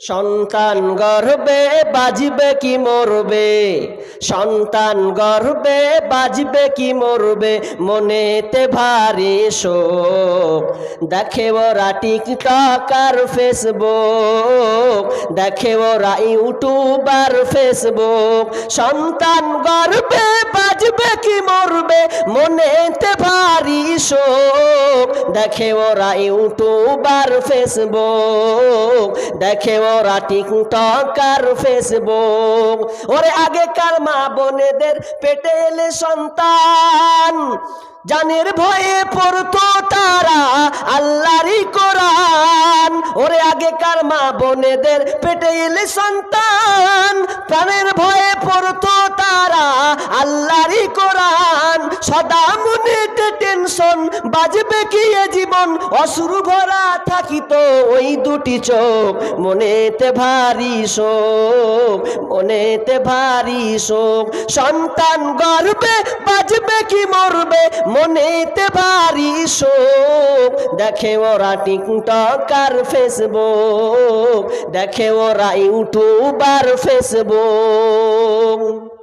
সন্তান গর্বে বাজবে কি মরবে? সন্তান গর্বে বাজবে কি মরবে? মনেতে ভারী শোক। দেখে ওরা টিকটক আর ফেসবুক। দেখে ওরা ইউটিউব আর ফেসবুক। সন্তান গর্বে বাজবে কি মরবে? মনেতে ভারী শোক। দেখে ওরা ইউটিউব আর ফেসবুক। দেখে ওরা টিকটক আর ফেসবুক। ওরে আগেকার মা বোনেদের পেটে এলে সন্তান। জানের ভয়ে পড়তো তারা আল্লাহরই কোরআন। ওরে আগেকার মা বোনেদের পেটে এলে সন্তান, প্রাণের ভয়ে পড়তো তারা আল্লাহরই কোরআন। সদা মনেতে টেনশন, বাজবে কি জীবন? অসুরু ভরা থাকিত ওই দুটি চোখ, মনেতে ভারী শোক, মনেতে ভারী শোক। সন্তান গর্বে বাজবে কি মরবে? মনেতে পারি শোক। দেখে ওরা টিকটক আর ফেসবুক। দেখে ওরা ইউটিউব আর ফেসবুক।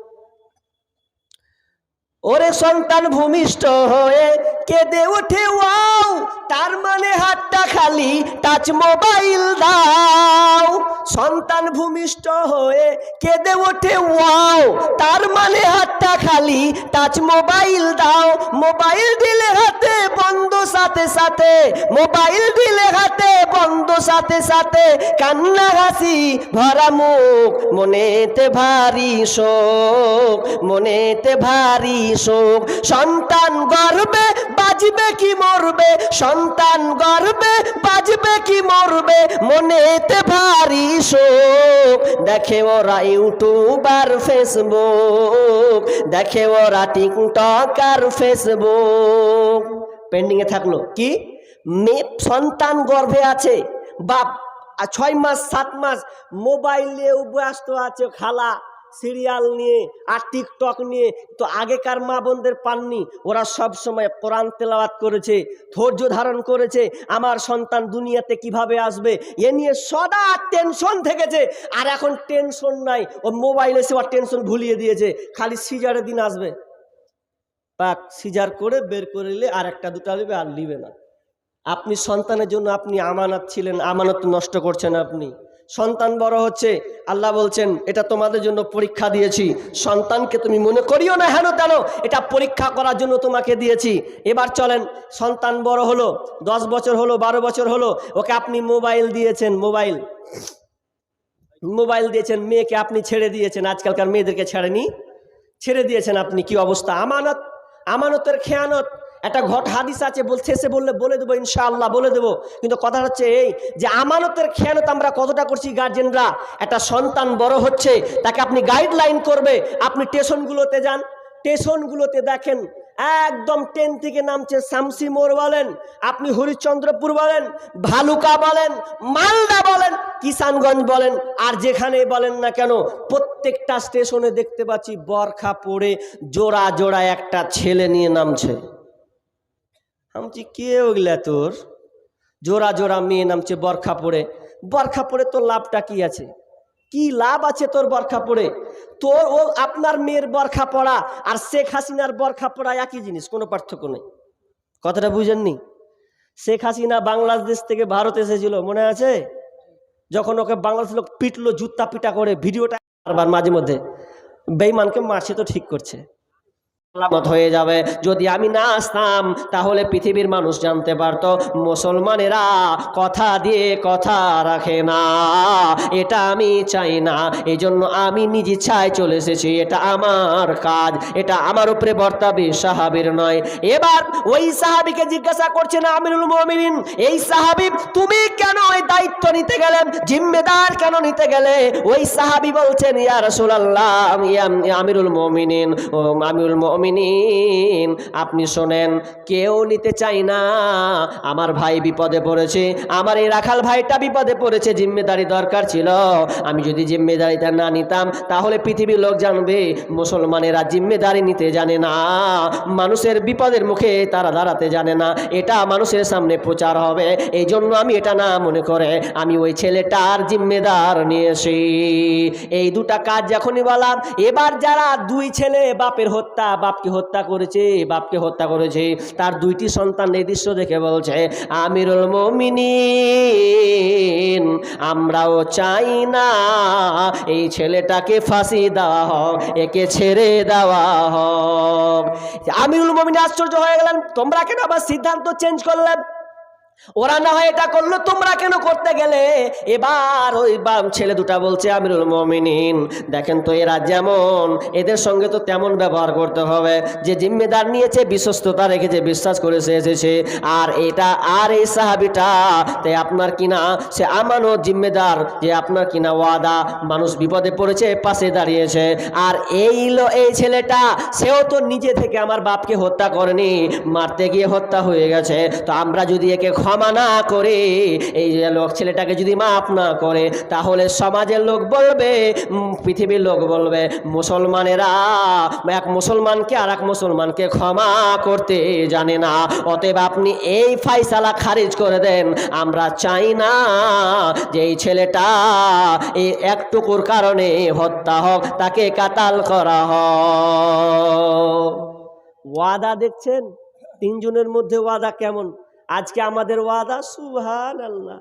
ওরে সন্তান ভূমিষ্ঠ হয়ে কেঁদে ওঠে ওয়াও, তার মানে হাতটা খালি টাচ মোবাইল দাও। সন্তান ভূমিষ্ঠ হয়ে কেঁদে ওঠে ওয়াও, তার মানে হাতটা খালি টাচ মোবাইল দাও। মোবাইল দিলে হাতে, বন্ধ সাথে সাথে। মোবাইল দিলে হাতে, বন্ধ সাথে সাথে। কান্না, হাসি, ভরা মুখ, মনেতে ভারী শোক, মনেতে ভারী শোক সন্তান গর্বে বাজবে কি মরবে? সন্তান গর্বে বাজবে কি মরবে? মনেতে ভারী শোক দেখে ওরা ইউটিউব আর ফেসবুক। দেখে ওরা টিকটক আর ফেসবুক পেন্ডিংয়ে থাকল। কি? মেয়ে সন্তান গর্ভে আছে, বাপ, আর ছয় মাস, সাত মাস মোবাইলে ব্যস্ত আছে, খালা। সিরিয়াল নিয়ে আর টিকটক নিয়ে তো আগেকার মা বোনদের পাননি। ওরা সব সময় কোরআন তেলাওয়াত করেছে, ধৈর্য ধারণ করেছে, আমার সন্তান দুনিয়াতে কীভাবে আসবে? এ নিয়ে সদা টেনশন থেকেছে। আর এখন টেনশন নাই। ও মোবাইলে সে টেনশন ভুলিয়ে দিয়েছে। খালি সিজারের দিন আসবে। পাক, সিজার করে বের করে নিলে আর একটা দুটা নেবে আর নিবে না। আপনি সন্তানের জন্য আপনি আমানত ছিলেন, আমানত নষ্ট করছেন আপনি। সন্তান বড় হচ্ছে, আল্লাহ বলছেন, এটা তোমাদের জন্য পরীক্ষা দিয়েছি। সন্তানকে তুমি মনে করিও না হেন তেন, এটা পরীক্ষা করার জন্য তোমাকে দিয়েছি। এবার চলেন, সন্তান বড় হলো, দশ বছর হলো, বারো বছর হলো, ওকে আপনি মোবাইল দিয়েছেন, মোবাইল। মোবাইল দিয়েছেন, মেয়েকে আপনি ছেড়ে দিয়েছেন, আজকালকার মেয়েদেরকে ছেড়েনি। ছেড়ে দিয়েছেন আপনি, কি অবস্থা? আমানত, আমানতের খেয়ানত। একটা ঘট হাদিস আছে, বলছে, সে বললে, বলে দেবো ইনশাআল্লাহ, বলে দেবো। কিন্তু কথা হচ্ছে এই যে আমানতের খেয়ানত আমরা কতটা করছি গার্জেনরা একটা সন্তান বড় হচ্ছে, তাকে আপনি গাইডলাইন করবে, আপনি স্টেশনগুলোতে যান। স্টেশনগুলোতে দেখেন, একদম ট্রেন থেকে নামছে শামসি মোড় বলেন, আপনি হরিশ্চন্দ্রপুর বলেন, ভালুকা বলেন, মালদা বলেন, কিষানগঞ্জ বলেন, আর যেখানে বলেন না কেন, প্রত্যেকটা স্টেশনে দেখতে পাচ্ছি বরখা পড়ে জোড়া জোড়া একটা ছেলে নিয়ে নামছে। আমি কে ওগুলা তোর জোড়া জোড়া মেয়ে নামছে বরখা পড়ে বরখা পড়ে তোর লাভটা কি আছে কি লাভ আছে তোর বরখা পড়ে তোর ও আপনার মেয়ের বরখা পড়া আর শেখ হাসিনার বরখা পড়া একই জিনিস কোনো পার্থক্য নেই কথাটা বুঝেননি শেখ হাসিনা বাংলাদেশ থেকে ভারত এসেছিল মনে আছে যখন ওকে বাংলাদেশ লোক পিটলো, জুতা পিটা করে, ভিডিওটা বারবার মাঝে মধ্যে। বেইমানকে মারছে তো ঠিক করছে। সালামত হয়ে যাবে। যদি আমি না আসতাম, তাহলে পৃথিবীর মানুষ জানতে পারতো, মুসলমানেরা কথা দিয়ে কথা রাখে না। এটা আমি চাই না এই জন্য আমি নিজ ইচ্ছায় চলে এসেছি। এটা আমার কাজ, এটা আমার উপরে বর্তাবে সাহাবির নয়। এবার ওই সাহাবিকে জিজ্ঞাসা করছে না আমিরুল মমিনিন, এই সাহাবি, তুমি কেন ওই দায়িত্ব নিতে গেলেন জিম্মেদার কেন নিতে গেলে? ওই সাহাবি বলছেন, ইয়া রাসূলুল্লাহ, ইয়া আমিরুল মমিনিন। ও আমিরুল মমিন মমিনিন। আপনি শোনেন, কেউ নিতে চাই না। আমার ভাই বিপদে পড়েছে, আমার এই রাখাল ভাইটা বিপদে পড়েছে, জিম্মেদারি দরকার ছিল। আমি যদি জিম্মেদারিটা না নিতাম, তাহলে পৃথিবীর লোক জানবে, মুসলমানেরা জিম্মেদারি নিতে জানে না। মানুষের বিপদের মুখে তারা দাঁড়াতে জানে না। এটা মানুষের সামনে প্রচার হবে এই জন্য আমি এটা না মনে করে, আমি ওই ছেলেটার জিম্মেদার নিয়েছি এই দুটা কাজ যখনই বললাম, এবার যারা দুই ছেলে বাপের হত্যা বাপকে হত্যা করেছে, বাপকে হত্যা করেছে। তার দুইটি সন্তান এই দৃশ্য দেখে বলছে, আমিরুল মমিনিন, আমরাও চাই না এই ছেলেটাকে ফাঁসি দেওয়া হোক, একে ছেড়ে দেওয়া হোক। আমিরুল মমিন আশ্চর্য হয়ে গেলেন, তোমরা কেন আবার সিদ্ধান্ত চেঞ্জ করলেন ওরা না হয় এটা করল, তোমরা কেন করতে গেলে? এবার ওই বাম ছেলে দুটা বলছে, আমিরুল মমিনিন, দেখেন তো এরা যেমন, এদের সঙ্গে তো তেমন ব্যবহার করতে হবে। যে জিম্মেদার নিয়েছে, বিশ্বস্ততা রেখেছে বিশ্বাস করেছে এসেছে, আর এটা আর এই সাহাবিটা তাই আপনার কিনা সে আমানো জিম্মেদার, যে আপনার কিনা ওয়াদা, মানুষ বিপদে পড়েছে, পাশে দাঁড়িয়েছে। আর এই লো, এই ছেলেটা, সেও তো নিজে থেকে আমার বাপকে হত্যা করেনি, মারতে গিয়ে হত্যা হয়ে গেছে। তো আমরা যদি একে ক্ষমা না করে, এই লোক ছেলেটাকে যদি মাফ না করে, তাহলে সমাজের লোক বলবে পৃথিবীর লোক বলবে, মুসলমানেরা, এক মুসলমানকে আর এক মুসলমানকে ক্ষমা করতে জানে না। অতএব আপনি এই ফাইসালা খারিজ করে দেন। আমরা চাই না যে এই ছেলেটা এই একটুকুর কারণে হত্যা হোক, তাকে কাতাল করা হোক। ওয়াদা দেখছেন? তিনজনের মধ্যে ওয়াদা কেমন? আজকে আমাদের ওয়াদা সুহান আল্লাহ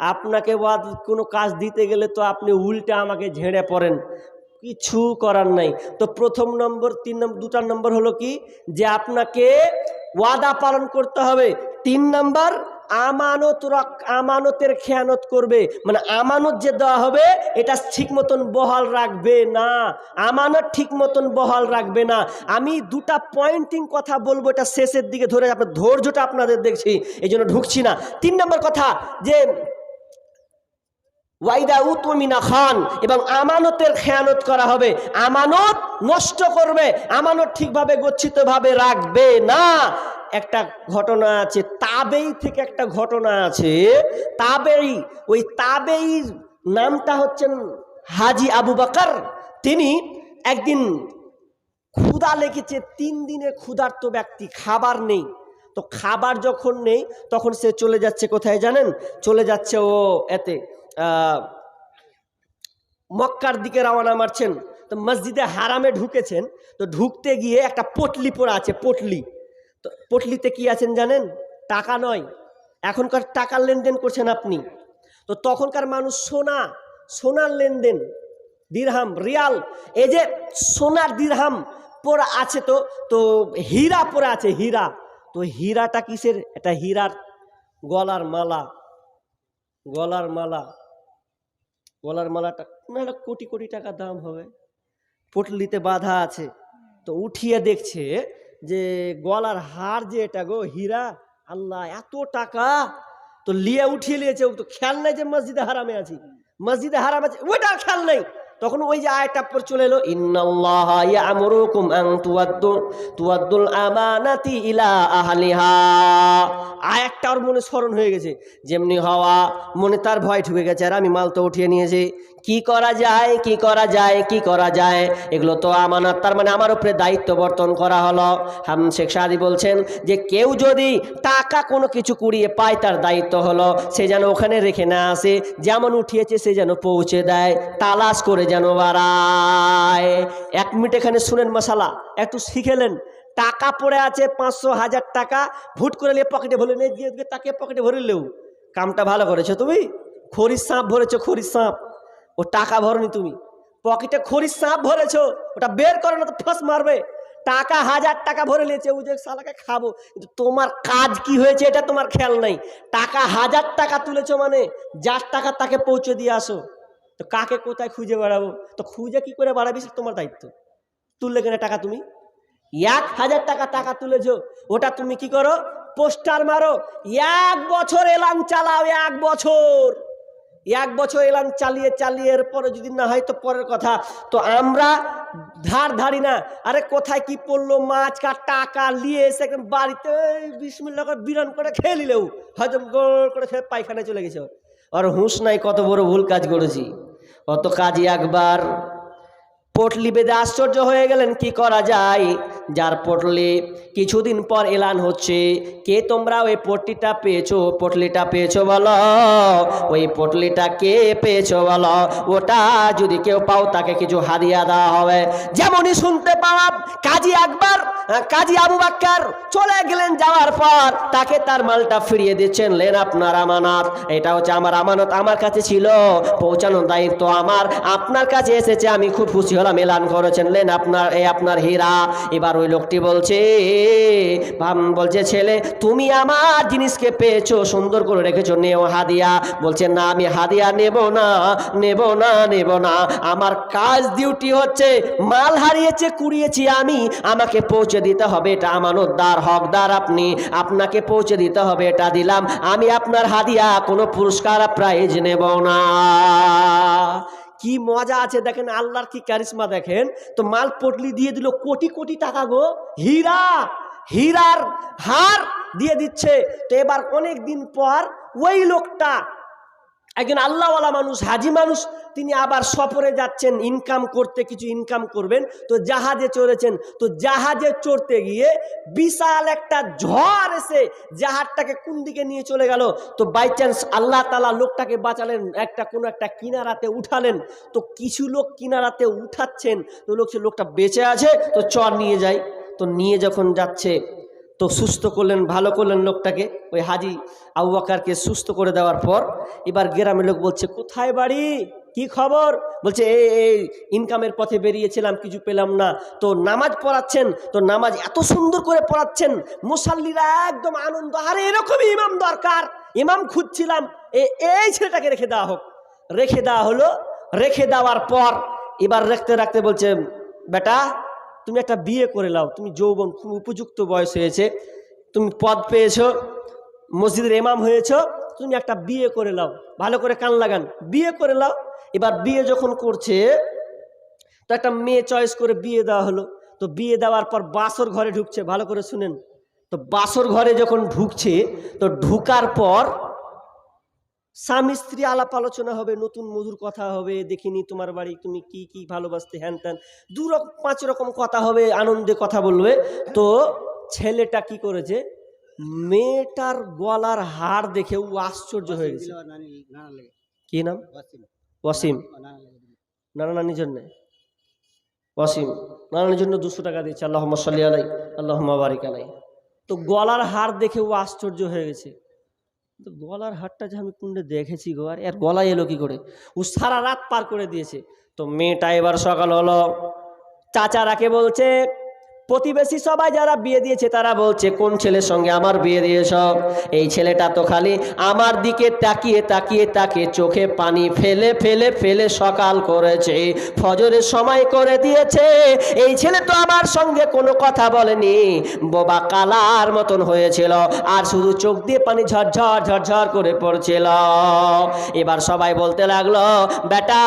আপনাকে ওয়াদ, কোনো কাজ দিতে গেলে তো আপনি উল্টা আমাকে ঝেড়ে পড়েন। কিছু করার নাই। তো প্রথম নম্বর, তিন নম্বর দুটার নম্বর হলো কি? যে আপনাকে ওয়াদা পালন করতে হবে। তিন নম্বর আমানত আমানতের খেয়ানত করবে। মানে আমানত যে দেওয়া হবে, এটা ঠিক মতন বহাল রাখবে না। আমানত ঠিক মতন বহাল রাখবে না। আমি দুটা পয়েন্টিং কথা বলব, এটা শেষের দিকে ধরে, আপনার ধৈর্যটা আপনাদের দেখছি, এই জন্য ঢুকছি না। তিন নম্বর কথা, যে ওয়াইদা উতমিনা খান, এবং আমানতের খেয়ানত করা হবে। আমানত নষ্ট করবে, আমানত ঠিকভাবে গচ্ছিতভাবে রাখবে না। একটা ঘটনা আছে, তাবেই থেকে একটা ঘটনা আছে, তাবেই, ওই তাবেইর নামটা হচ্ছেন হাজি আবু বাকার। তিনি একদিন ক্ষুধা লেগেছে, তিন দিনের ক্ষুধার্ত ব্যক্তি, খাবার নেই। তো খাবার যখন নেই, তখন সে চলে যাচ্ছে কোথায় জানেন? চলে যাচ্ছে ও এতে মক্কার দিকে রওনা মারছেন। তো মসজিদে হারামে ঢুকেছেন, তো ঢুকতে গিয়ে একটা পটলি পড়া আছে, পটলি। তো পটলিতে কি আছেন জানেন? টাকা নয়। এখনকার টাকার লেনদেন করছেন আপনি। তো তখনকার মানুষ সোনা, সোনার লেনদেন, দিরহাম, রিয়াল, এই যে সোনার দিরহাম পরা আছে তো তো হীরা পড়ে আছে, হীরা। তো হীরাটা কিসের? এটা হীরার গলার মালা। গলার মালা। গলার মালাটা একটা কোটি কোটি টাকা দাম হবে। পটলিতে বাঁধা আছে। তো উঠিয়ে দেখছে যে গলার হার যে এটা গো, হীরা, আল্লাহ, এত টাকা। তো লিয়ে উঠিয়ে নিয়েছে খেয়াল নেই যে মসজিদে হারামে আছি। মসজিদে হারাম আছে ওইটা খেয়াল নেই। তখন ওই যে আয়টা পর চলে এলো, ইন্নাল্লাহ ইয়ামুরুকুম আন তুয়াদ্দু, তুয়াদ্দুল ইলা আয়াতটা ওর মনে স্মরণ হয়ে গেছে। যেমনি হওয়া মনে তার ভয় ঢুকে গেছে, আর আমি মাল তো উঠিয়ে নিয়েছি। কি করা যায়, কি করা যায়, কি করা যায়? এগুলো তো আমানত, তার মানে আমার উপরে দায়িত্ব বর্তন করা হলো। হাম শেখ সাদি বলছেন যে, কেউ যদি টাকা কোনো কিছু কুড়িয়ে পায়, তার দায়িত্ব হলো সে যেন ওখানে রেখে না আসে। যেমন উঠিয়েছে, সে যেন পৌঁছে দেয়। তালাশ করে যেন বাড়ায়। এক মিনিট এখানে শুনেন মশালা, একটু শিখেলেন টাকা পড়ে আছে পাঁচশো হাজার টাকা, ভুট করে নিয়ে পকেটে ভরে নিয়ে গিয়ে তাকে পকেটে ভরে লেও কামটা ভালো করেছ তুমি? খড়ির সাঁপ ভরেছো, খড়ির সাঁপ। ও টাকা ভরনি তুমি। পকেটে খড়ির সাঁপ ভরেছো, ওটা বের করো না তো ফাঁস মারবে। টাকা হাজার টাকা ভরে নিয়েছে ওই যে সালাকে খাব। কিন্তু তোমার কাজ কি হয়েছে এটা তোমার খেয়াল নাই। টাকা হাজার টাকা তুলেছো মানে যার টাকা তাকে পৌঁছে দিয়ে আসো। তো কাকে কোথায় খুঁজে বেড়াবো? তো খুঁজে কি করে বাড়াবি সেটা তোমার দায়িত্ব। তুললে কেন টাকা তুমি? এক হাজার টাকা টাকা তুলেছো, ওটা তুমি কি করো? পোস্টার মারো। এক বছর এলান চালাও, এক বছর। এক বছর এলান চালিয়ে চালিয়ে এরপরে যদি না হয় তো পরের কথা। তো আমরা ধার ধারি না। আরে কোথায় কি পড়ল, মাছ কার টাকা নিয়ে এসে একদম বাড়িতে বিশ মিনিট করে বিরান করে খেয়ে নিলেও। হয়তো গোল করে খেয়ে পায়খানায় চলে গেছে। আর হুঁশ নাই কত বড় ভুল কাজ করেছি অত কাজই একবার পটলি বেঁধে আশ্চর্য হয়ে গেলেন কি করা যায় যার পটলি কিছুদিন পর এলান হচ্ছে। কে তোমরা ওই পটলিটা পেয়েছ? পটলিটা পেয়েছ বলো। ওই পটলিটা কে পেয়েছ বলো? ওটা যদি কেউ পাও তাকে কিছু হারিয়া দেওয়া হবে। যেমনই শুনতে পাওয়া কাজী আকবর কাজী আবু বাক্কার চলে গেলেন যাওয়ার পর তাকে তার মালটা ফিরিয়ে দিচ্ছেন। লেন আপনার আমানত। এটা হচ্ছে আমার আমানত, আমার কাছে ছিল। পৌঁছানোর দায়িত্ব আমার। আপনার কাছে এসেছে, আমি খুব খুশি হলাম। এলান করেছেন। লেন আপনার, এই আপনার হীরা। এবার ওই লোকটি বলছে বলছে, ছেলে, তুমি আমার জিনিসকে পেয়েছ, সুন্দর করে রেখেছো, নেও হাদিয়া। বলছে, না, আমি হাদিয়া নেব না নেব না নেব না। আমার কাজ ডিউটি হচ্ছে, মাল হারিয়েছে, কুড়িয়েছি আমি। আমাকে পৌঁছে দিতে হবে, এটা আমানতদার হকদার আপনি। আপনাকে পৌঁছে দিতে হবে, এটা দিলাম। আমি আপনার হাদিয়া, কোনো পুরস্কার প্রাইজ নেব না। কি মজা আছে দেখেন, আল্লাহর কি ক্যারিশমা দেখেন। তো মাল পটলি দিয়ে দিল কোটি কোটি টাকা গো। হীরা, হীরার হার দিয়ে দিচ্ছে। তো এবার অনেক দিন পর ওই লোকটা একজন আল্লাহওয়ালা মানুষ, হাজি মানুষ, তিনি আবার সফরে যাচ্ছেন ইনকাম করতে, কিছু ইনকাম করবেন। তো জাহাজে চড়েছেন। তো জাহাজে চড়তে গিয়ে বিশাল একটা ঝড় এসে জাহাজটাকে কোন দিকে নিয়ে চলে গেল? তো বাই চান্স আল্লাহ তালা লোকটাকে বাঁচালেন, একটা কোনো একটা কিনারাতে উঠালেন। তো কিছু লোক কিনারাতে উঠাচ্ছেন। তো লোক সে লোকটা বেঁচে আছে, তো চর নিয়ে যায়। তো নিয়ে যখন যাচ্ছে তো সুস্থ করলেন, ভালো করলেন লোকটাকে। ওই হাজি আবু বাকারকে সুস্থ করে দেওয়ার পর এবার গ্রামের লোক বলছে, কোথায় বাড়ি? কি খবর? বলছে এই এই ইনকামের পথে বেরিয়েছিলাম, কিছু পেলাম না। তো নামাজ পড়াচ্ছেন, তো নামাজ এত সুন্দর করে পড়াচ্ছেন, মুসাল্লিরা একদম আনন্দ, আরে এরকমই ইমাম দরকার। ইমাম খুঁজছিলাম এই ছেলেটাকে রেখে দেওয়া হোক। রেখে দেওয়া হলো, রেখে দেওয়ার পর এবার রাখতে রাখতে বলছে, বেটা তুমি একটা বিয়ে করে নাও, তুমি যৌবন খুব উপযুক্ত বয়স হয়েছে, তুমি পদ পেয়েছ, মসজিদের এমাম হয়েছো, তুমি একটা বিয়ে করে নাও, ভালো করে কান লাগান, বিয়ে করে নাও। এবার বিয়ে যখন করছে, তো একটা মেয়ে চয়েস করে বিয়ে দেওয়া হলো, তো বিয়ে দেওয়ার পর বাসর ঘরে ঢুকছে, ভালো করে শুনেন। তো বাসর ঘরে যখন ঢুকছে, তো ঢুকার পর স্বামী স্ত্রী আলাপ আলোচনা হবে নতুন মধুর কথা হবে দেখিনি তোমার বাড়ি তুমি কি কি ভালোবাসতে হ্যান ত্যান দু রকম পাঁচ রকম কথা হবে আনন্দে কথা বলবে। তো ছেলেটা কি করেছে? মেয়েটার গলার হাড় দেখে ও আশ্চর্য হয়ে গেছে। কি নাম? ওয়াসিম। নানা নানির জন্যে। ওয়াসিম নানানির জন্য দুশো টাকা দিয়েছে আল্লাহ সাল্লি আলাই আল্লাহ বারিক আলাই তো গলার হার দেখে ও আশ্চর্য হয়ে গেছে। তো গলার হাটটা যে আমি কুণ্ডে দেখেছি গো, আর এর গলায় এলো কি করে? ও সারা রাত পার করে দিয়েছে। তো মেয়েটা এবার সকাল হলো। চাচারাকে বলছে প্রতিবেশী সবাই যারা বিয়ে দিয়েছে, তারা বলছে, কোন ছেলের সঙ্গে আমার বিয়ে দিয়েছ? এই ছেলেটা তো খালি আমার দিকে তাকিয়ে তাকিয়ে তাকে চোখে পানি ফেলে ফেলে ফেলে সকাল করেছে, ফজরের সময় করে দিয়েছে। এই ছেলে তো আমার সঙ্গে কোনো কথা বলেনি, বোবা কালার মতন হয়েছিল, আর শুধু চোখ দিয়ে পানি ঝরঝর ঝরঝর করে পড়ছিল। এবার সবাই বলতে লাগল, বেটা,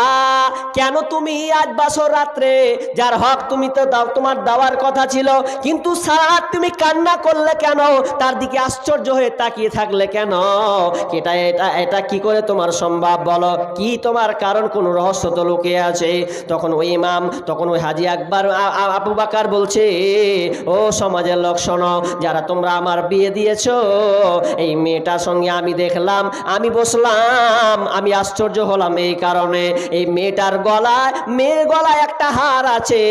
কেন তুমি আজ বাসর রাত্রে? যার হক তুমি তো দাও, তোমার দেওয়ার কথা ছিল। কিন্তু সারা তুমি কান্না করলে কেন? তার দিকে আশ্চর্য হয়ে তাকিয়ে থাকলে কেন? এটা এটা এটা কি করে তোমার সম্ভব বলো? কি তোমার কারণ? কোন রহস্য তো লুকিয়ে আছে? তখন ওই ইমাম, তখন ওই হাজি আকবর আবু বাকার বলছে, ও সমাজের লোক, শোনো, যারা তোমরা আমার বিয়ে দিয়েছ, এই মেয়েটার সঙ্গে আমি দেখলাম, আমি বসলাম, আমি আশ্চর্য হলাম এই কারণে। এই মেয়েটার গলায়, মেয়ের গলায় একটা হার আছে।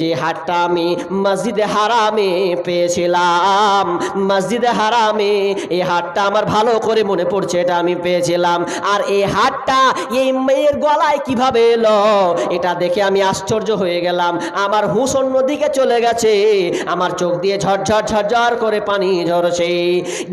যে হারটা আমি মসজিদে হারামে পেয়েছিলাম। মসজিদে হারামে এই হারটা আমার ভালো করে মনে পড়ছে, এটা আমি পেয়েছিলাম। আর এই হারটা এই মেয়ের গলায় কীভাবে এলো, এটা দেখে আমি আশ্চর্য হয়ে গেলাম। আমার হুঁশ অন্যদিকে চলে গেছে, আমার চোখ দিয়ে ঝরঝর ঝরঝর করে পানি ঝরছে।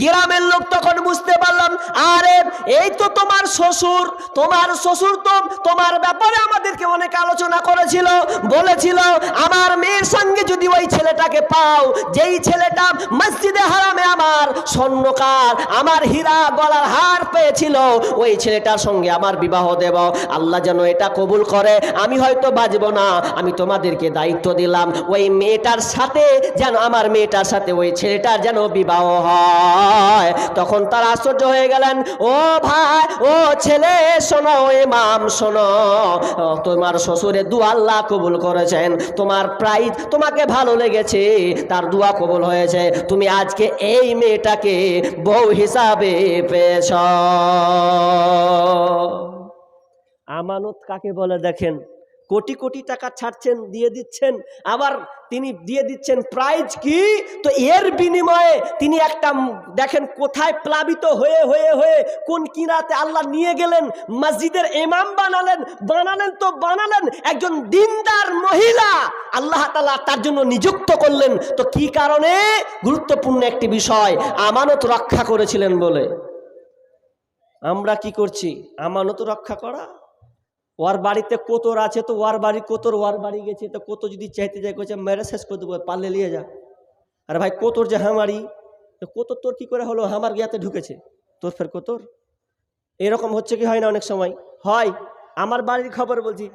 গ্রামের লোক তখন বুঝতে পারলাম, আরে এই তো তোমার শ্বশুর তোমার শ্বশুর তো তোমার ব্যাপারে আমাদেরকে অনেক আলোচনা করেছিল, বলেছিল, আমার মেয়ের সঙ্গে যদি ওই ছেলেটাকে পাও, যেই ছেলেটা মসজিদে হারামে আমার স্বর্ণকার, আমার হীরা গলার হার পেয়েছিল, ওই ছেলেটার সঙ্গে আমার বিবাহ দেব। আল্লাহ যেন এটা কবুল করে, আমি হয়তো বাজবো না, আমি তোমাদেরকে দায়িত্ব দিলাম। ওই মেয়েটার সাথে যেন, আমার মেয়েটার সাথে ওই ছেলেটার যেন বিবাহ হয়। তখন তার আশ্চর্য হয়ে গেলেন, ও ভাই, ও ছেলে, শোনো, ইমাম, শোনো, তোমার শ্বশুরের দু আল্লাহ কবুল করেছেন। তোমার প্রাইজ তোমাকে ভালো লেগেছে, তার দোয়া কবল হয়েছে। তুমি আজকে এই মেয়েটাকে বউ হিসাবে পেয়েছ। আমানত কাকে বলে দেখেন? কোটি কোটি টাকা ছাড়ছেন, দিয়ে দিচ্ছেন। আবার তিনি দিয়ে দিচ্ছেন প্রাইজ কি? তো এর বিনিময়ে তিনি একটা দেখেন কোথায় প্লাবিত হয়ে হয়ে হয়ে কোন কিনাতে আল্লাহ নিয়ে গেলেন, মসজিদের এমাম বানালেন বানালেন তো বানালেন, একজন দিনদার মহিলা। আল্লাহ তালা তার জন্য নিযুক্ত করলেন। তো কি কারণে? গুরুত্বপূর্ণ একটি বিষয়, আমানত রক্ষা করেছিলেন বলে। আমরা কি করছি? আমানত রক্ষা করা? ওর বাড়িতে কোতর আছে তো ওর বাড়ি কোতর, ওর বাড়ি গেছে তো কত যদি চাইতে যায় কইছে, মেরে শেষ করে দেবো, পারলে নিয়ে যা। আরে ভাই, কোতর যে হামারি কোতর তোর কি করে হলো? হামার গিয়াতে ঢুকেছে। তোর ফের কোতর? এরকম হচ্ছে কি হয় না অনেক সময়? হয়। আমার বাড়ির খবর বলছি,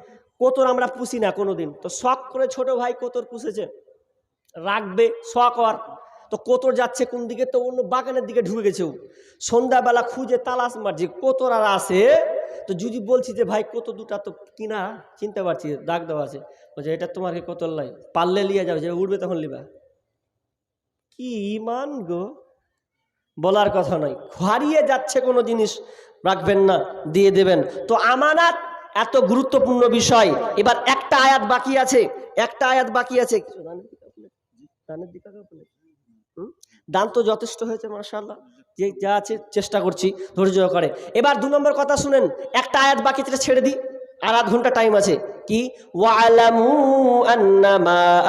কোতর আমরা পুষি না কোনোদিন। তো শখ করে ছোট ভাই কোতর পুষেছে। রাখবে, শখ আর তো কোতর যাচ্ছে কোন দিকে? তো অন্য বাগানের দিকে ঢুকে গেছে সন্ধ্যাবেলা খুঁজে তালাশ মারছি, কোতর আর আসে তো যদি বলছি যে, ভাই, কত দুটা তো কিনা? চিনতে পারছি, দাগ দেওয়া আছে। বলছে, এটা তোমার কি কত লাই পারলে লিয়ে যাবে যে উঠবে তখন লিবা। কি ইমান গো? বলার কথা নয়। হারিয়ে যাচ্ছে কোনো জিনিস রাখবেন না, দিয়ে দেবেন। তো আমানাত এত গুরুত্বপূর্ণ বিষয়। এবার একটা আয়াত বাকি আছে, একটা আয়াত বাকি আছে। দানের দান তো যথেষ্ট হয়েছে মার্শাল্লাহ যে, যা আছে চেষ্টা করছি, ধৈর্য করে এবার দু নম্বর কথা শুনেন, একটা আয়াত বাকি যেটা ছেড়ে দিই, আর আধ ঘণ্টা টাইম আছে। কি? ওয়ালামু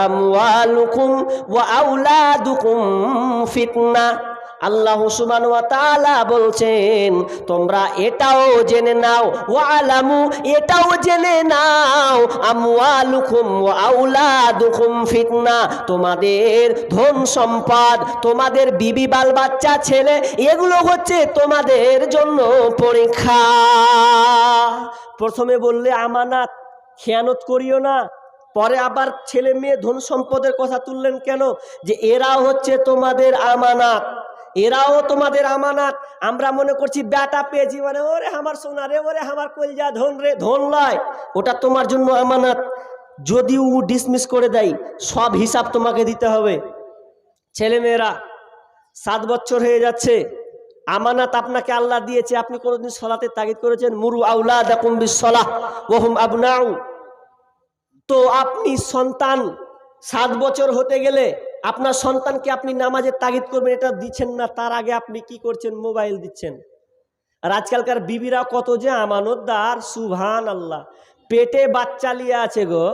আমওয়ালুকুম ওয়া ফিতনা। আল্লাহ তাআলা বলছেন, তোমরা এটাও জেনে নাও ওয়ালামু এটাও জেনে নাও, আমওয়ালুকুম ওয়া আওলাদুকুম ফিতনা, তোমাদের ধন সম্পদ, তোমাদের বিবি, বাল বাচ্চা, ছেলে, এগুলো হচ্ছে তোমাদের জন্য পরীক্ষা। প্রথমে বললে, আমানাত, খেয়ানত করিও না। পরে আবার ছেলে মেয়ে ধন সম্পদের কথা তুললেন কেন? যে এরা হচ্ছে তোমাদের আমানাত। এরাও তোমাদের আমানাত। আমরা মনে করছি, ব্যাটা পেয়েছি মানে ওরে আমার সোনা রে, ওরে আমার কলজা ধন রে, ধন লয়। ওটা তোমার জন্য আমানাত। যদি ও ডিসমিস করে দেয়, সব হিসাব তোমাকে দিতে হবে। ছেলেমেয়েরা, সাত বছর হয়ে যাচ্ছে। আমানাত আপনাকে আল্লাহ দিয়েছে। আপনি কোনোদিন সলাতে তাগিদ করেছেন? মুরু আউলা দাকুম বিসলাহ ওহুম আবনাউ। তো আপনি সন্তান, সাত বছর হতে গেলে আপনার সন্তানকে আপনি নামাজের তাগিদ করবেন, এটা দিচ্ছেন না, তার আগে আপনি কি করছেন? মোবাইল দিচ্ছেন। আর আজকালকার বিবিরা কত যে আমানতদার সুভান আল্লাহ পেটে বাচ্চা নিয়ে আছে গো,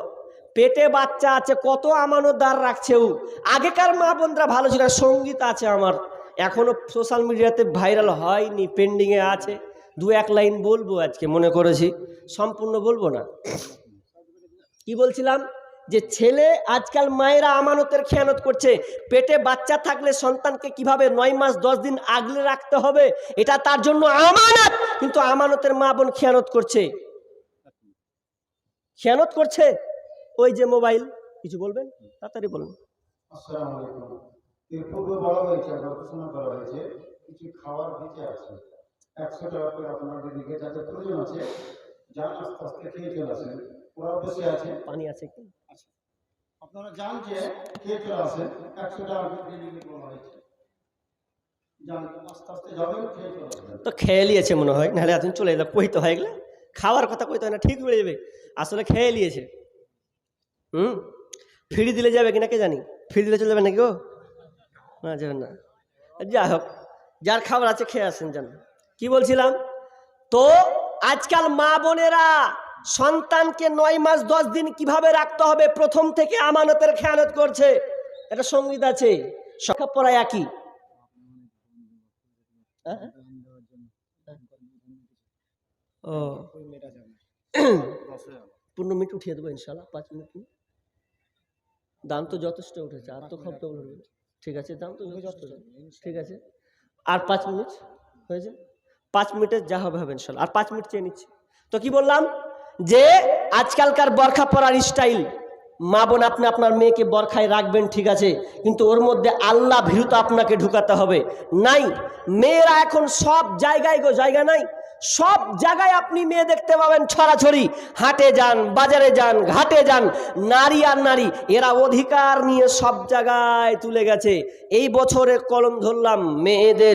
পেটে বাচ্চা আছে, কত আমানতদার রাখছে ও। আগেকার মা বোনরা ভালো ছিল, সংগীত আছে আমার। এখনও সোশ্যাল মিডিয়াতে ভাইরাল হয়নি পেন্ডিংয়ে আছে। দু এক লাইন বলব আজকে, মনে করেছি। সম্পূর্ণ বলব না। কি বলছিলাম? যে ছেলে আজকাল মায়েরা আমানতের খেয়ানত করছে। পেটে বাচ্চা থাকলে সন্তানকে কীভাবে নয় মাস দশ দিন আগলে রাখতে হবে? এটা তার জন্য আমানত। কিন্তু আমানতের মা বোন খেয়ানত করছে। খেয়ানত করছে? ওই যে মোবাইল কিছু বলবেন? তাড়াতাড়ি বলুন। আসসালামু আলাইকুম। এর পূর্বে বলা হয়েছে ঘোষণা করা হয়েছে কিছু খাওয়ার বেঁচে আছে। একশো টাকা করে আপনাদের দিকে যাতে প্রয়োজন আছে যান আস্তে আস্তে খেয়ে চলে আসেন ওরা বসে আছে। পানি আছে একটু। আপনারা যান যে চলে আসেন একশো টাকা যান তো খেয়ে নিয়েছে মনে হয়, নাহলে এতদিন চলে যেত কইতে হয় এগুলো? খাওয়ার কথা কইতে হয় না, ঠিক হয়ে যাবে। আসলে খেয়ে নিয়েছে। হুম? ফিরি দিলে যাবে কিনা কে জানি? ফিরি দিলে চলে যাবে নাকি ও না যাবেন না। যা হোক, যার খাবার আছে খেয়ে আসেন জান কি বলছিলাম? তো আজকাল মা বোনেরা সন্তানকে নয় মাস দশ দিন কীভাবে রাখতে হবে? প্রথম থেকে আমানতের খেয়ানত করছে। এটা সংগীত আছে সখা পড়ায় একই। হ্যাঁ? ও। পনেরো মিনিট উঠিয়ে দেবো ইনশাল্লাহ পাঁচ মিনিট। দাম তো যথেষ্ট উঠেছে আর তো খবর টবর ঠিক আছে দাম তো যথেষ্ট। ঠিক আছে। আর পাঁচ মিনিট হয়েছে? পাঁচ মিনিটের যা হবে হবে ইনশাল্লাহ আর পাঁচ মিনিট চেয়ে নিচ্ছি। তো কি বললাম? যে আজকালকার বরখা পরার স্টাইল মা বোন আপনি আপনার মেয়েকে বরখায় রাখবেন, ঠিক আছে, কিন্তু ওর মধ্যে আল্লাহ ভীরুতা আপনাকে ঢুকাতে হবে। নাই, মেয়েরা এখন সব জায়গায় গো, জায়গা নাই, সব জায়গায় আপনি মেয়ে দেখতে পাবেন ছড়াছড়ি, হাটে যান, বাজারে যান, ঘাটে যান, নারী আর নারী, এরা অধিকার নিয়ে সব জায়গায় তুলে গেছে। এই বছরে কলম ধরলাম, মেয়েদের